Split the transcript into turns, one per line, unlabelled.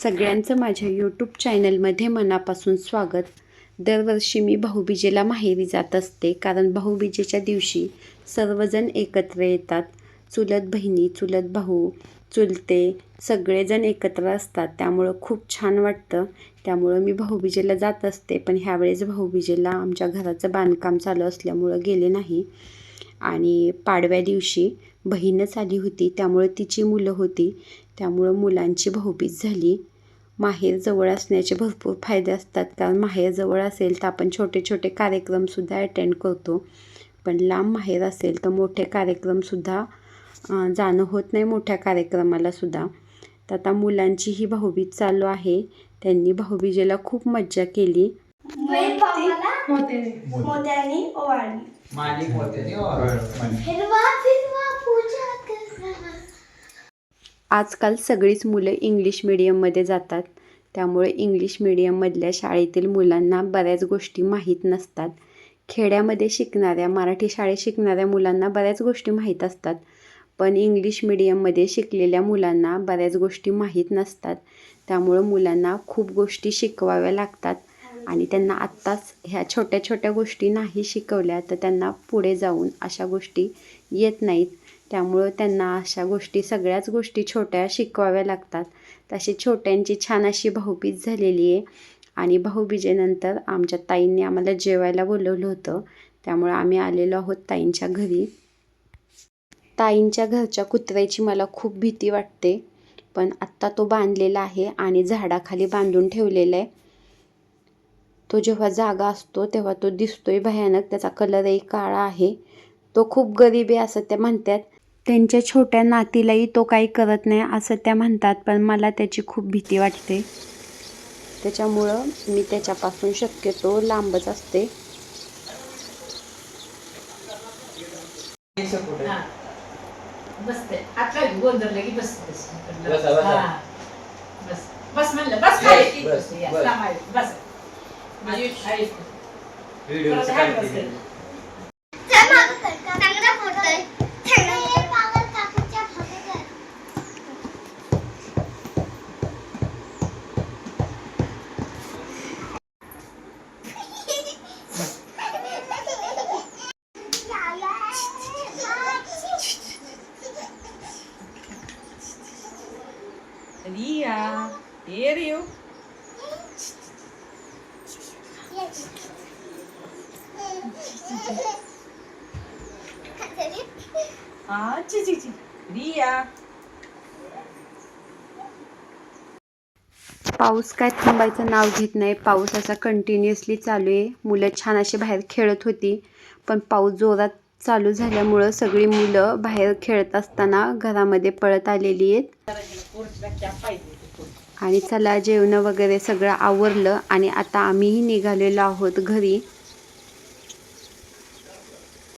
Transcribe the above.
सगळ्यांचं माझ्या यूट्यूब चॅनलमध्ये मनापासून स्वागत. दरवर्षी मी भाऊबीजेला माहेरी जात असते कारण भाऊबीजेच्या दिवशी सर्वजण एकत्र येतात. चुलत बहिणी चुलत भाऊ चुलते सगळेजण एकत्र असतात. त्यामुळं खूप छान वाटतं. त्यामुळं मी भाऊबीजेला जात असते पण ह्यावेळेस भाऊबीजेला आमच्या घराचं बांधकाम चालू असल्यामुळं गेले नाही. आणि पाडव्या दिवशी बहीणच आली होती त्यामुळं तिची मुलं होती. त्यामुळं मुलांची भाऊबीज झाली. माहेर जवळ असण्याचे भरपूर फायदे असतात. कारण माहेर जवळ असेल तर आपण छोटे छोटे कार्यक्रमसुद्धा अटेंड करतो. पण लांब माहेर असेल तर मोठे कार्यक्रमसुद्धा जाणं होत नाही मोठ्या कार्यक्रमाला सुद्धा. तर आता मुलांची ही भाऊबीज चालू आहे. त्यांनी भाऊबीजेला खूप मज्जा केली.
मोत्याने.
मोत्यानी ओवाळली.
आजकाल सगळीच मुलं इंग्लिश मिडियममध्ये जातात. त्यामुळे इंग्लिश मिडियममधल्या शाळेतील मुलांना बऱ्याच गोष्टी माहीत नसतात. खेड्यामध्ये शिकणाऱ्या मराठी शाळेत शिकणाऱ्या मुलांना बऱ्याच गोष्टी माहीत असतात. पण इंग्लिश मिडियममध्ये शिकलेल्या मुलांना बऱ्याच गोष्टी माहीत नसतात. त्यामुळं मुलांना खूप गोष्टी शिकवाव्या लागतात. आणि त्यांना आत्ताच ह्या छोट्या छोट्या गोष्टी नाही शिकवल्या तर त्यांना पुढे जाऊन अशा गोष्टी येत नाहीत. त्यामुळं त्यांना अशा गोष्टी सगळ्याच गोष्टी छोट्या शिकवाव्या लागतात. तशी छोट्यांची छान अशी भाऊबीज झालेली आहे. आणि भाऊबीजेनंतर आमच्या ताईंनी आम्हाला जेवायला बोलवलं होतं. त्यामुळं आम्ही आलेलो आहोत ताईंच्या घरी. ताईंच्या घरच्या कुत्र्याची मला खूप भीती वाटते. पण आत्ता तो बांधलेला आहे आणि झाडाखाली बांधून ठेवलेला आहे. तो जेव्हा जागा असतो तेव्हा तो दिसतोय भयानक त्याचा कलरही काळा आहे. तो खूप गरीब आहे असं त्या म्हणतात. त्यांच्या छोट्या नातीलाही तो काही करत नाही असं त्या म्हणतात पण मला त्याची खूप भीती वाटते. त्याच्यामुळं मी त्याच्यापासून शक्यतो लांबच असते?
हा.
बसा, बसा.
हा. बस बस म्हणलं बस
Yes,
खाली.
बस,
Yes,
बस.
थांब, आई, बस म्हणजे आई,
व्हिडिओचं
परत
काय
हात
केलं?
बसेल.
चांगला
रिया।
पाऊस काय थांबायचं नाव घेत नाही. पाऊस असा कंटिन्युअसली चालू आहे. मुलं छान अशी बाहेर खेळत होती. पण पाऊस जोरात चालू झाल्यामुळं सगळी मुलं बाहेर खेळत असताना घरामध्ये पळत आलेली आहेत. आणि चला जेवणं वगैरे सगळं आवरलं आणि आता आम्हीही निघालेलो आहोत घरी.